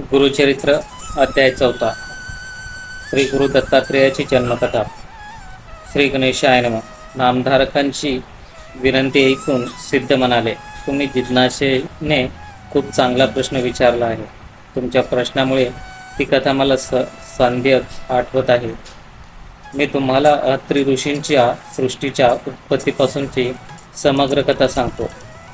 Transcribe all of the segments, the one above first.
गुरुचरित्र अध्याय चौथा. श्री गुरु दत्तात्रेयाची जन्मकथा. श्री गणेशाय नम. नामधारकांची विनंती ऐकून सिद्ध म्हणाले तुम्ही जिज्ञासेने खूप चांगला प्रश्न विचारला आहे. तुमच्या प्रश्नामुळे ती कथा मला स सांध्य आठवत आहे. मी तुम्हाला अत्री ऋषींच्या सृष्टीच्या उत्पत्तीपासूनची समग्र कथा सांगतो.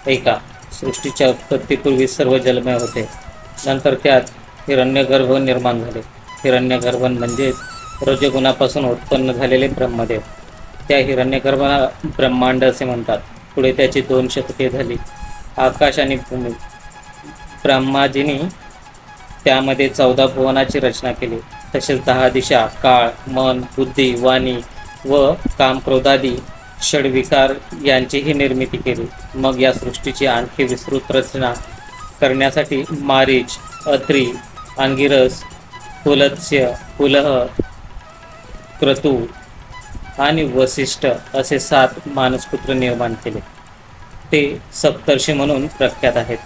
ऐका सृष्टीच्या उत्पत्तीपूर्वी सर्व जलमय होते. नंतर त्यात हिरण्यगर्भ निर्माण झाले. हिरण्यगर्भ म्हणजेच रजगुणापासून उत्पन्न झालेले ब्रह्मदेव. त्या हिरण्यगर्भाला ब्रह्मांड असे म्हणतात. पुढे त्याची दोन शतके झाली. आकाश आणि भूमी. ब्रह्माजींनी त्यामध्ये चौदा भुवनाची रचना केली. तसेच दहा दिशा काळ मन बुद्धी वाणी व कामक्रोधादी षडविकार यांचीही निर्मिती केली. मग या सृष्टीची आणखी विस्तृत रचना करण्यासाठी मारीच अत्री अंगिरस पुलत्स्य पुलह क्रतू आणि वसिष्ठ असे सात मानसपुत्र निर्माण केले. ते सप्तर्षी म्हणून प्रख्यात आहेत.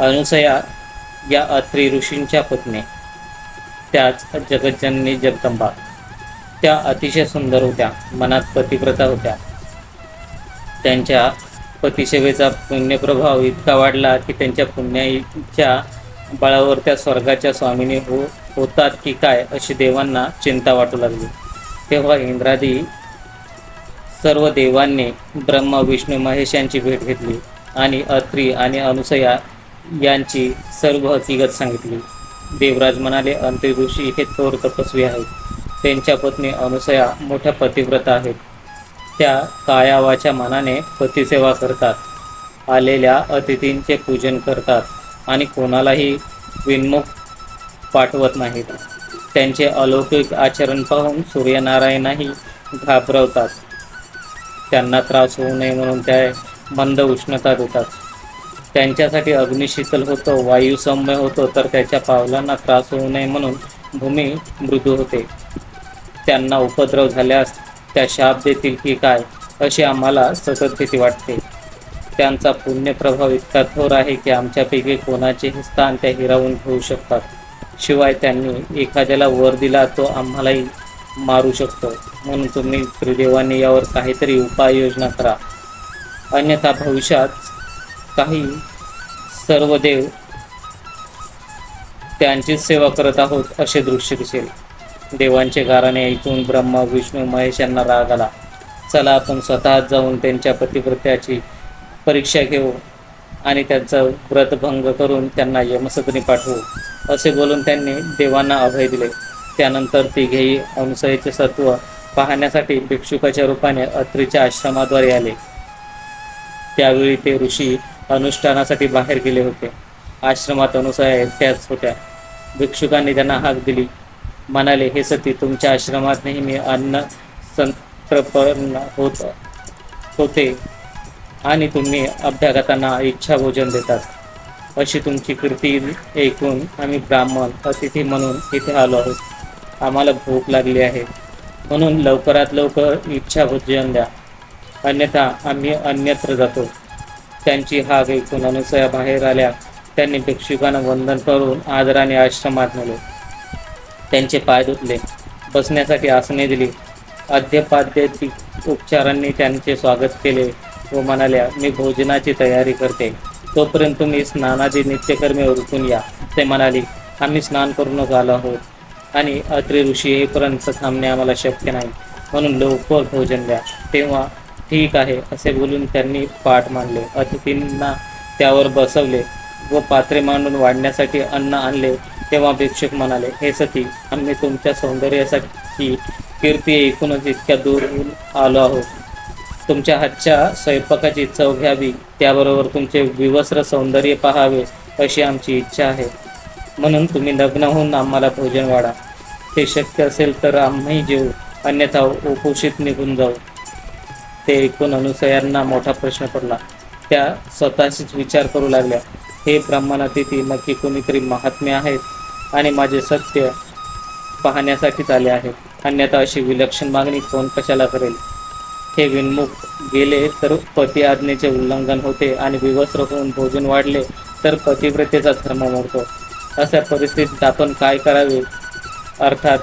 अनुसया या अत्री ऋषींच्या पत्नी त्याच जगज्जननी जगदंबा. त्या अतिशय सुंदर होत्या मनात पतिव्रता होत्या. त्यांच्या पतिसेवेचा पुण्यप्रभाव इतका वाढला की त्यांच्या पुण्याच्या बळावर त्या स्वर्गाच्या स्वामीने हो होतात की काय अशी देवांना चिंता वाटू लागली. तेव्हा इंद्रादी सर्व देवांनी ब्रह्मा विष्णू महेश यांची भेट घेतली आणि अत्री आणि अनुसया यांची सर्व हकीकत सांगितली. देवराज म्हणाले अंत्री हे थोर तपस्वी आहेत. त्यांच्या पत्नी अनुसया मोठ्या पतिव्रता आहेत. त्या कायावाच्या मनाने पतिसेवा करतात. आलेल्या अतिथींचे पूजन करतात आणि कोणालाही विनमुख पाठवत नाहीत. त्यांचे अलौकिक आचरण पाहून सूर्यनारायणही घाबरवतात. त्यांना त्रास होऊ नये म्हणून त्या मंद उष्णता देतात. त्यांच्यासाठी अग्निशीतल होतो वायू सौम्य होतो तर त्याच्या पावलांना त्रास होऊ नये म्हणून भूमी मृदू होते. त्यांना उपद्रव झाल्यास त्या शाप देतील की काय अशी आम्हाला सतत भीती वाटते. त्यांचा पुण्यप्रभाव इतका थोर आहे की आमच्यापैकी कोणाचेही स्थान त्या हिरावून घेऊ शकतात. शिवाय त्यांनी एखाद्याला वर दिला तो आम्हालाही मारू शकतो. म्हणून तुम्ही त्रिदेवांनी यावर काहीतरी उपाययोजना करा. अन्यथा भविष्यात काही सर्व देव त्यांचीच सेवा करत आहोत असे दृश्य दिसेल. देवांचे घराणे ऐकून ब्रह्मा विष्णू महेश यांना राग आला. चला आपण स्वतः जाऊन त्यांच्या पतिव्रत्याची परीक्षा घेऊ आणि त्यांचा व्रतभंग करून त्यांना यमसदनी पाठवू असे बोलून त्यांनी देवांना अभय दिले. त्यानंतर तिघेही अनुसयेचे सत्व पाहण्यासाठी भिक्षुकाच्या रूपाने अत्रीच्या आश्रमाद्वारे आले. त्यावेळी ते ऋषी अनुष्ठानासाठी बाहेर गेले होते. आश्रमात अनुसया एकट्याच होत्या. भिक्षुकांनी त्यांना हाक दिली. म्हणाले हे सती तुमच्या आश्रमात नेहमी अन्न संतर्पण होत होते आणि तुम्ही अभ्यागतांना इच्छा भोजन देतात. अशी तुमची कृती ऐकून आम्ही ब्राह्मण अतिथी म्हणून इथे आलो आहोत. आम्हाला भूक लागली आहे. म्हणून लवकरात लवकर इच्छा भोजन द्या. अन्यथा आम्ही अन्यत्र जातो. त्यांची हाक ऐकून अनुसया बाहेर आल्या. त्यांनी भिक्षुकांना वंदन करून आदराने आश्रमात नेले. त्यांचे पाय धुतले. बसण्यासाठी आसने दिली. अध्यपाद्य उपचारांनी त्यांचे स्वागत केले व म्हणाल्या मी भोजनाची तयारी करते. तोपर्यंत तुम्ही स्नानादी नित्यकर्मे उरकून या. ते म्हणाले आम्ही स्नान करूनच आलो आहोत. आणि अत्रि ऋषी हेपर्यंत थांबणे आम्हाला शक्य नाही. म्हणून लवकर भोजन द्या. तेव्हा ठीक आहे असे बोलून त्यांनी पाठ मांडले. अतिथींना त्यावर बसवले व पात्रे मांडून वाढण्यासाठी अन्न आणले. तेव्हा भिक्षुक म्हणाले हे सती आम्ही तुमच्या सौंदर्यासाठी कीर्ती ऐकूनच इतक्या दूरहून आलो आहोत. तुमच्या हातच्या स्वयंपाकाची चव घ्यावी त्याबरोबर तुमचे विवस्त्र सौंदर्य पहावे अशी आमची इच्छा आहे. म्हणून तुम्ही लग्न होऊन आम्हाला भोजन वाढा. ते शक्य असेल तर आम्ही जेऊ अन्यथा उपोषित निघून जाऊ. ते ऐकून अनुसयांना मोठा प्रश्न पडला. त्या स्वतःशीच विचार करू लागल्या. हे ब्राह्मणातिथी नक्की कोणीतरी महात्म्य आहेत आणि माझे सत्य पाहण्यासाठीच आले आहेत. अन्यथा अशी विलक्षण मागणी कोण कशाला करेल? हे विनमुख गेले तर पती आज्ञेचे उल्लंघन होते आणि विवस्त्र होऊन भोजन वाढले तर पतिव्रतेचा धर्म मोडतो. अशा परिस्थितीत आपण काय करावे? अर्थात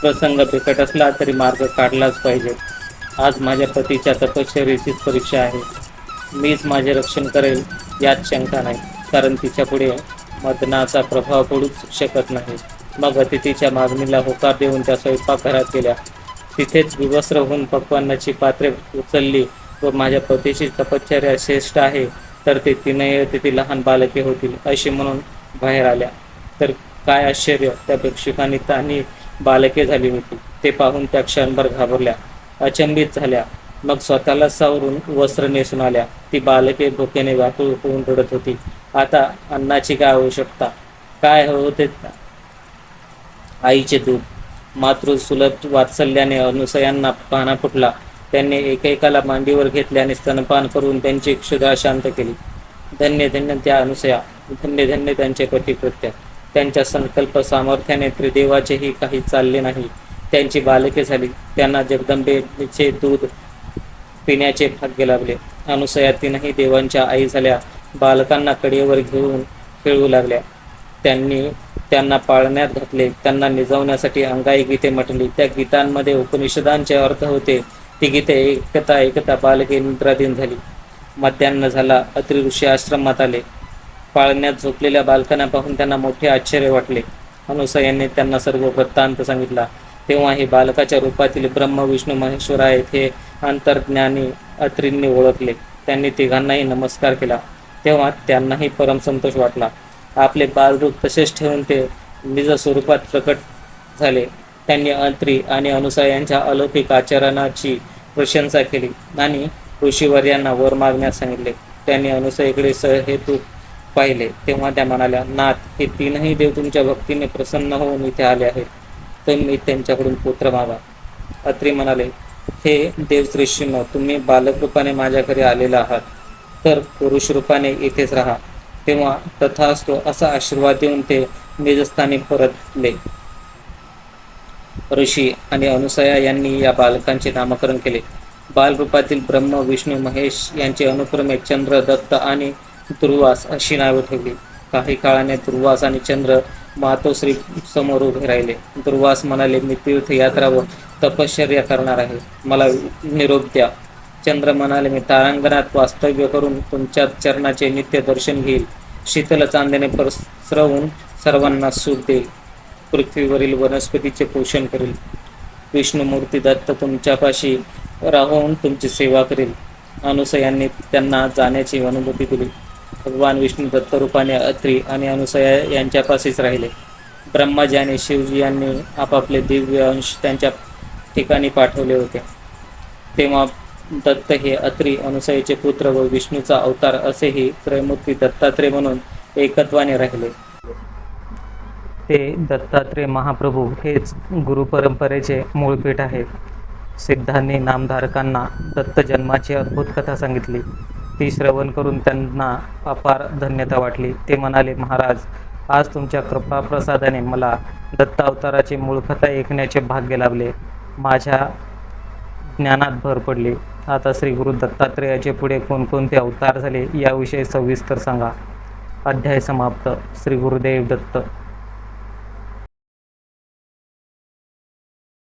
प्रसंग बिकट असला तरी मार्ग काढलाच पाहिजे. आज माझ्या पतीच्या तपश्चर्याचीच परीक्षा आहे. मीच माझे रक्षण करेल यात शंका नाही कारण तिच्या पुढे मदनाचा प्रभाव पडूच शकत नाही. मग अतिथीच्या मागणीला होकार देऊन त्या स्वयंपाकघरात गेल्या. तिथेच विवस्त्र होऊन पक्वान्नाची पात्रे उचलली व माझ्या पतीची तपश्चर्या श्रेष्ठ आहे तर ते तीनही तिथे लहान बालके होतील अशी म्हणून बाहेर आल्या. तर काय आश्चर्य त्या भिक्षुकांनी तानी बालके झाली होती. ते पाहून त्या क्षणभर घाबरल्या. अचंबित झाल्या. मग स्वतःला सावरून वस्त्र नेसून आल्या. ती बालके भुकेने व्याकुळ होऊन रडत होती. आता अन्नाची काय आवश्यकता काय होते? आईचे दूध. मातृ सुलभ वात्सल्याने अनुसयांना पाना फुटला. त्यांनी एकेकाला मांडीवर घेतले आणि स्तनपान करून त्यांची क्षुधा शांत केली. धन्य धन्य त्या अनुसया. धन्य धन्य त्यांचे कटिकृत्य त्यांच्या संकल्प सामर्थ्याने त्रिदेवाचेही काही चालले नाही. त्यांची बालके झाली. त्यांना जगदंबेचे दूध पिण्याचे भाग्य लाभले. अनुसया तीनही देवांच्या आई झाल्या. बालकांना कडेवर घेऊन खेळू लागल्या. त्यांनी त्यांना पाळण्यात घातले. त्यांना निजवण्यासाठी अंगाई गीते म्हटली. त्या गीतांमध्ये उपनिषदांचे अर्थ होते. ती गीते एकता ऐकता बालके निद्राधीन झाली. मध्यान्न झाला. अत्रि ऋषी आश्रमात आले. पाळण्यात झोपलेल्या बालकांना पाहून त्यांना मोठे आश्चर्य वाटले. अनुसयांनी त्यांना सर्व वृत्तांत सांगितला. तेव्हा हे बालकाच्या रूपातील ब्रह्म विष्णू महेश्वर आहेत हे अंतर्ज्ञानी अत्रींनी ओळखले. त्यांनी तिघांनाही नमस्कार केला. तेव्हा त्यांनाही परमसंतोष वाटला. आपले बालरूप तसेच ठेवून ते निज स्वरूपात प्रकट झाले. त्यांनी अंत्री आणि अनुसा यांच्या अलौकिक आचरणाची प्रशंसा केली आणि ऋषीवर यांना वर मागण्यास सांगितले. त्यांनी अनुसयेकडे सहेतू पाहिले. तेव्हा त्या म्हणाल्या नाथ हे तीनही देव तुमच्या भक्तीने प्रसन्न होऊन इथे आले आहेत. तर मी त्यांच्याकडून पुत्र मागा अत्री म्हणाले हे देव तुम्ही बालकरूपाने माझ्या घरी आलेला आहात. तर पुरुष रूपाने इथेच राहा. तेव्हा तथास्तु असा आशीर्वाद देऊन ते निजस्थानी परतले. ऋषी आणि अनुसया यांनी या बालकांचे नामकरण केले. बालरूपातील ब्रह्म विष्णू महेश यांचे अनुक्रमे चंद्र दत्त आणि दुर्वास अशी नावे ठेवली. काही काळाने दुर्वास आणि चंद्र मातोश्री समोर उभे राहिले. दुर्वास म्हणाले मी तीर्थयात्रा व तपश्चर्या करणार आहे. मला निरोप द्या. चंद्र म्हणाले मी तारांगणात वास्तव्य करून तुमच्या चरणाचे नित्य दर्शन घेईल. शीतल चांदणे पसरवून सर्वांना सुख देईल. पृथ्वीवरील वनस्पतीचे पोषण करेल. विष्णुमूर्ती दत्त तुमच्यापाशी राहून तुमची सेवा करेल. अनुसयांनी त्यांना जाण्याची अनुमती दिली. भगवान विष्णू दत्त रूपाने अत्री आणि अनुसया यांच्यापाशीच राहिले. ब्रह्माजी आणि शिवजी यांनी आपापले दिव्य अंश त्यांच्या ठिकाणी पाठवले होते. तेव्हा दत्त हे अत्री अनुसयाचे पुत्र व विष्णूचा अवतार असेही त्रयमूर्ती दत्तात्रय म्हणून एकत्वाने राहिले. ते दत्तात्रय महाप्रभू हेच गुरु परंपरेचे मूळपीठ आहे. सिद्धांनी नामधारकांना दत्त जन्माची अद्भुत कथा सांगितली. ती श्रवण करून त्यांना अपार धन्यता वाटली. ते म्हणाले महाराज आज तुमच्या कृपा प्रसादाने मला दत्तावताराची मूळ कथा ऐकण्याचे भाग्य लाभले. माझ्या ज्ञानात भर पडली. आता श्री गुरु दत्तात्रेयाचे पुढे कोणकोणते अवतार झाले याविषयी सविस्तर सांगा. अध्याय समाप्त. श्री गुरुदेव दत्त.